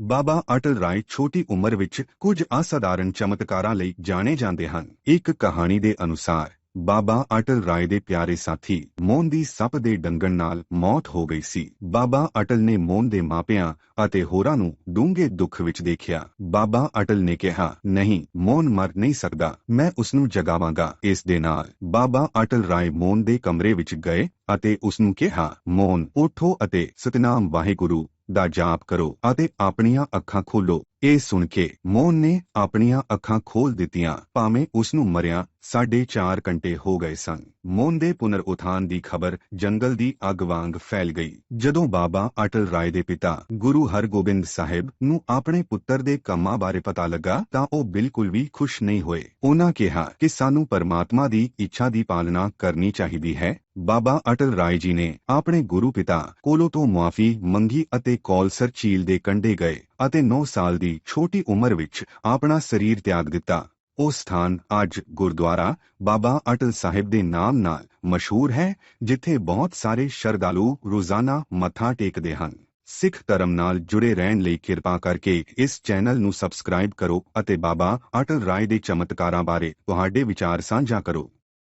ਬਾਬਾ ਅਟਲ ਰਾਏ ਛੋਟੀ ਉਮਰ ਵਿੱਚ ਕੁਝ ਅਸਾਧਾਰਨ ਚਮਤਕਾਰਾਂ ਲਈ ਜਾਣੇ ਜਾਂਦੇ ਹਨ। ਇੱਕ ਕਹਾਣੀ ਦੇ ਅਨੁਸਾਰ, ਬਾਬਾ ਅਟਲ ਰਾਏ ਦੇ ਪਿਆਰੇ ਸਾਥੀ ਮੋਹਨ ਦੀ ਸੱਪ ਦੇ ਡੰਗਣ ਨਾਲ ਮੌਤ ਹੋ ਗਈ ਸੀ। ਬਾਬਾ ਅਟਲ ਨੇ ਮੋਹਨ ਦੇ ਮਾਪਿਆਂ ਅਤੇ ਹੋਰਾਂ ਨੂੰ ਡੂੰਘੇ ਦੁੱਖ ਵਿੱਚ ਦੇਖਿਆ। ਬਾਬਾ ਅਟਲ ਨੇ ਕਿਹਾ, ਨਹੀਂ, ਮੋਹਨ ਮਰ ਨਹੀਂ ਸਕਦਾ। ਮੈਂ ਉਸ ਨੂੰ ਜਗਾਵਾਂਗਾ। ਇਸ ਦੇ ਨਾਲ, ਬਾਬਾ ਅਟਲ ਰਾਏ ਮੋਹਨ ਦੇ ਕਮਰੇ ਵਿੱਚ ਗਏ ਅਤੇ ਉਸ ਨੂੰ ਕਿਹਾ, ਮੋਹਨ, ਉਠੋ ਅਤੇ ਸਤਨਾਮ ਵਾਹਿਗੁਰੂ। ਦਾ ਜਾਪ ਕਰੋ ਅਤੇ ਆਪਣੀਆਂ ਅੱਖਾਂ ਖੋਲੋ ਇਹ ਸੁਣ ਕੇ ਮੋਹਨ ਨੇ ਆਪਣੀਆਂ ਅੱਖਾਂ ਖੋਲ ਦਿੱਤੀਆਂ, ਭਾਵੇਂ ਉਸ ਨੂੰ ਮਰਿਆ ਸਾਢੇ ਚਾਰ ਘੰਟੇ ਹੋ ਗਏ ਸਨ। ਮੋਹਨ ਦੇ ਪੁਨਰ ਉਥਾਨ ਦੀ ਖਬਰ ਜੰਗਲ ਦੀ ਅੱਗ ਵਾਂਗ ਫੈਲ ਗਈ। ਜਦੋਂ ਬਾਬਾ ਅਟਲ ਰਾਏ ਦੇ ਪਿਤਾ ਗੁਰੂ ਹਰਗੋਬਿੰਦ ਸਾਹਿਬ ਨੂੰ ਆਪਣੇ ਪੁੱਤਰ ਦੇ ਕੰਮਾਂ ਬਾਰੇ ਪਤਾ ਲੱਗਾ ਤਾਂ ਉਹ ਬਿਲਕੁਲ ਵੀ ਖੁਸ਼ ਨਹੀਂ ਹੋਏ। ਉਹਨਾਂ ਕਿਹਾ ਕਿ ਸਾਨੂੰ ਪਰਮਾਤਮਾ ਦੀ ਇੱਛਾ ਦੀ ਪਾਲਣਾ ਕਰਨੀ ਚਾਹੀਦੀ ਹੈ। ਬਾਬਾ ਅਟਲ ਰਾਏ ਜੀ ਨੇ ਆਪਣੇ ਗੁਰੂ ਪਿਤਾ ਕੋਲੋਂ ਤੋਂ ਮੁਆਫੀ ਮੰਗੀ ਅਤੇ ਕੌਲਸਰ ਝੀਲ ਦੇ ਕੰਢੇ ਗਏ। ਅਤੇ 9 ਸਾਲ ਦੀ ਛੋਟੀ ਉਮਰ ਵਿੱਚ ਆਪਣਾ ਸਰੀਰ ਤਿਆਗ ਦਿੱਤਾ। ਉਹ ਸਥਾਨ ਅੱਜ ਗੁਰਦੁਆਰਾ ਬਾਬਾ ਅਟਲ ਸਾਹਿਬ ਦੇ ਨਾਮ ਨਾਲ ਮਸ਼ਹੂਰ ਹੈ, ਜਿੱਥੇ ਬਹੁਤ ਸਾਰੇ ਸ਼ਰਧਾਲੂ ਰੋਜ਼ਾਨਾ ਮੱਥਾ ਟੇਕਦੇ ਹਨ। ਸਿੱਖ ਧਰਮ ਨਾਲ ਜੁੜੇ ਰਹਿਣ ਲਈ ਕਿਰਪਾ ਕਰਕੇ ਇਸ ਚੈਨਲ ਨੂੰ ਸਬਸਕ੍ਰਾਈਬ ਕਰੋ ਅਤੇ ਬਾਬਾ ਅਟਲ ਰਾਏ ਦੇ ਚਮਤਕਾਰਾਂ ਬਾਰੇ ਤੁਹਾਡੇ ਵਿਚਾਰ ਸਾਂਝਾ ਕਰੋ।